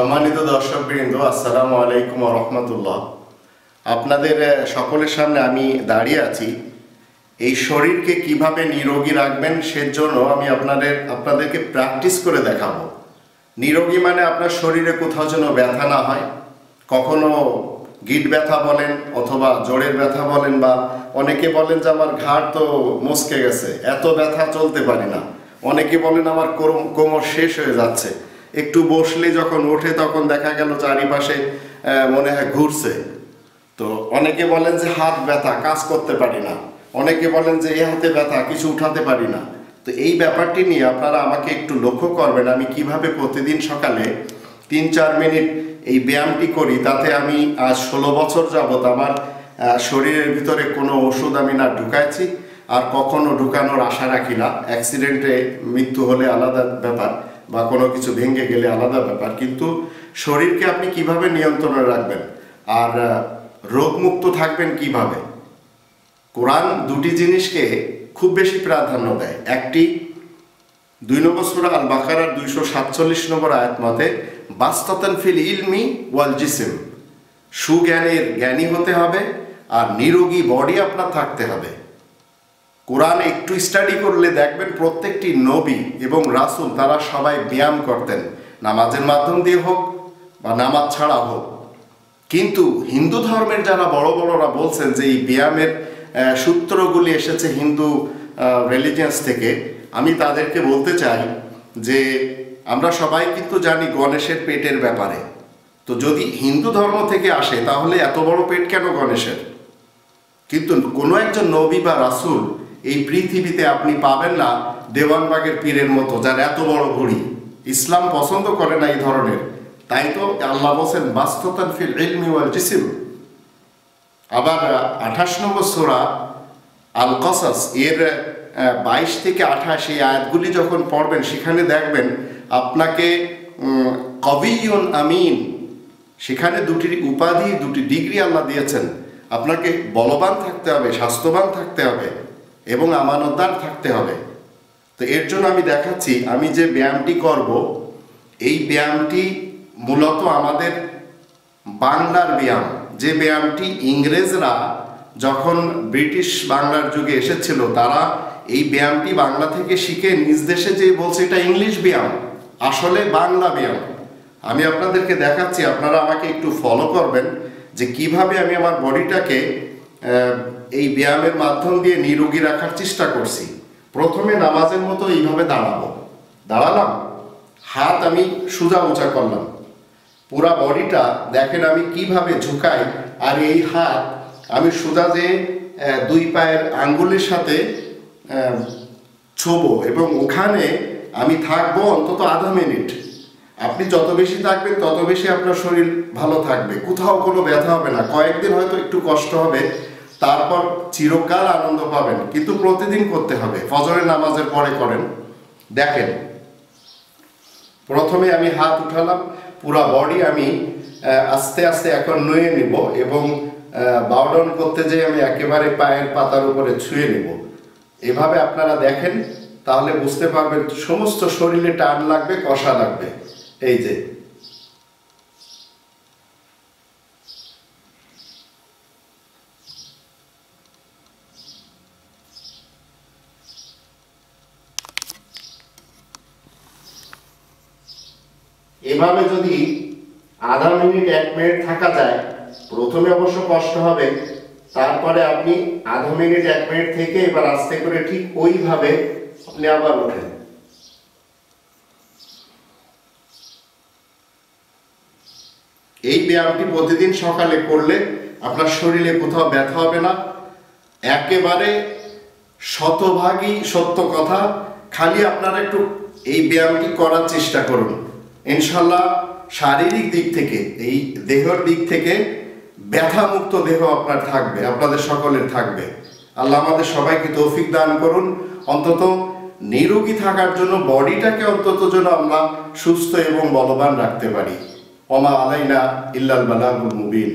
সম্মানিত দর্শকবৃন্দ, আসসালামু আলাইকুম রহমতুল্লাহ। আপনাদের সকলের সামনে আমি দাঁড়িয়ে আছি। এই শরীরকে কীভাবে নিরোগী রাখবেন সেজন্য আমি আপনাদের, আপনাদেরকে প্র্যাকটিস করে দেখাবো। নিরোগী মানে আপনার শরীরে কোথাও যেন ব্যথা না হয়। কখনো গিট ব্যথা বলেন অথবা জোড়ের ব্যথা বলেন বা অনেকে বলেন যে আমার ঘাড় তো মস্কে গেছে, এত ব্যথা চলতে পারি না। অনেকে বলেন আমার কোমর শেষ হয়ে যাচ্ছে। একটু বসলে যখন ওঠে, তখন দেখা গেল চারিপাশে মনে হয় ঘুরছে। তো অনেকে বলেন যে হাত ব্যথা, কাজ করতে পারি না। অনেকে বলেন যে এ হাতে ব্যথা, কিছু উঠাতে পারি না। তো এই ব্যাপারটি নিয়ে আপনারা আমাকে একটু লক্ষ্য করবেন। আমি কীভাবে প্রতিদিন সকালে তিন চার মিনিট এই ব্যায়ামটি করি, তাতে আমি আজ ষোলো বছর যাবত আমার শরীরের ভিতরে কোনো ওষুধ আমি না ঢুকাইছি, আর কখনো ঢুকানোর আশা রাখি না। অ্যাক্সিডেন্টে মৃত্যু হলে আলাদা ব্যাপার। বা কোনো কিছু ভেঙে গেলে আলাদা ব্যাপার। কিন্তু শরীরকে আপনি কীভাবে নিয়ন্ত্রণে রাখবেন? আর রোগমুক্ত থাকবেন কীভাবে? কোরআন দুটি জিনিসকে খুব বেশি প্রাধান্য দেয়। একটি, দুই নম্বর সুরা আল বাকারার দুইশো সাতচল্লিশ নম্বর আয়াত মতে, বাস্ততান ফিল ইলমি ওয়াল জিসিম। সুজ্ঞানের জ্ঞানী হতে হবে আর নিরোগী বডি আপনার থাকতে হবে। কোরআন একটু স্টাডি করলে দেখবেন প্রত্যেকটি নবী এবং রাসূল তারা সবাই ব্যায়াম করতেন। নামাজের মাধ্যম দিয়ে হোক বা নামাজ ছাড়া হোক। কিন্তু হিন্দু ধর্মের যারা বড় বড়রা বলছেন যে এই ব্যায়ামের সূত্রগুলি এসেছে হিন্দু রিলিজিয়ান্স থেকে, আমি তাদেরকে বলতে চাই যে আমরা সবাই কিন্তু জানি গণেশের পেটের ব্যাপারে। তো যদি হিন্দু ধর্ম থেকে আসে তাহলে এত বড় পেট কেন গণেশের? কিন্তু কোনো একজন নবী বা রাসূল এই পৃথিবীতে আপনি পাবেন না দেওয়ানবাগের পীরের মতো যার এত বড় ঘুড়ি। ইসলাম পছন্দ করে না এই ধরনের। তাই তো আল্লাহ বলছেন বাস্ততান ফিল ইলমি ওয়াল জিসিম। আবার আঠাশ নম্বর সোরা আল কসাস এর বাইশ থেকে আঠাশ এই আয়াতগুলি যখন পড়বেন সেখানে দেখবেন আপনাকে উম, কবিয়ুন আমিন সেখানে দুটি উপাধি দুটি ডিগ্রি আল্লাহ দিয়েছেন। আপনাকে বলবান থাকতে হবে স্বাস্থ্যবান থাকতে হবে। এবং আমানতদার থাকতে হবে। তো এর জন্য আমি দেখাচ্ছি, আমি যে ব্যায়ামটি করব, এই ব্যায়ামটি মূলত আমাদের বাংলার ব্যায়াম। যে ব্যায়ামটি ইংরেজরা যখন ব্রিটিশ বাংলার যুগে এসেছিল, তারা এই ব্যায়ামটি বাংলা থেকে শিখে নিজ দেশে যে বলছে, এটা ইংলিশ ব্যায়াম, আসলে বাংলা ব্যায়াম। আমি আপনাদেরকে দেখাচ্ছি, আপনারা আমাকে একটু ফলো করবেন যে কীভাবে আমি আমার বডিটাকে এই ব্যায়ামের মাধ্যম দিয়ে নিরোগী রাখার চেষ্টা করছি। প্রথমে নামাজের মতো এইভাবে দাঁড়াবো। দাঁড়ালাম। হাত আমি সোজা উঁচা করলাম। পুরা বডিটা দেখেন আমি কীভাবে ঝুঁকাই আর এই হাত আমি সোজা যে দুই পায়ের আঙ্গুলের সাথে ছোবো এবং ওখানে আমি থাকব অন্তত আধা মিনিট। আপনি যত বেশি থাকবেন তত বেশি আপনার শরীর ভালো থাকবে। কোথাও কোনো ব্যথা হবে না। কয়েকদিন হয়তো একটু কষ্ট হবে। তারপর চিরকাল আনন্দ পাবেন। কিন্তু প্রতিদিন করতে হবে। ফজরের নামাজের পরে করেন। দেখেন, প্রথমে আমি হাত উঠালাম, পুরা বডি আমি আস্তে আস্তে এখন নুয়ে নিব এবং বাউডাউন করতে যেয়ে আমি একেবারে পায়ের পাতার উপরে ছুঁয়ে নিব। এভাবে আপনারা দেখেন, তাহলে বুঝতে পারবেন সমস্ত শরীরে টান লাগবে, কষা লাগবে। এই যে এভাবে যদি আধা মিনিট, এক মিনিট থাকা যায়, প্রথমে অবশ্য কষ্ট হবে, তারপরে আপনি আধা মিনিট, এক মিনিট থেকে এবার আস্তে করে ঠিক ওইভাবে আপনি আবার ওঠেন। এই ব্যায়ামটি প্রতিদিন সকালে করলে আপনার শরীরে কোথাও ব্যথা হবে না। একেবারে শতভাগই সত্য কথা। খালি আপনারা একটু এই ব্যায়ামটি করার চেষ্টা করুন। ইনশাল্লাহ শারীরিক দিক থেকে, এই দেহর দিক থেকে ব্যথামুক্ত দেহ আপনার থাকবে, আপনাদের সকলের থাকবে। আল্লাহ আমাদের সবাইকে তৌফিক দান করুন। অন্তত নিরোগী থাকার জন্য বডিটাকে অন্তত যেন আমরা সুস্থ এবং বলবান রাখতে পারি। অমা আলাইনা ইল্লাল বালাগুল মুবিন।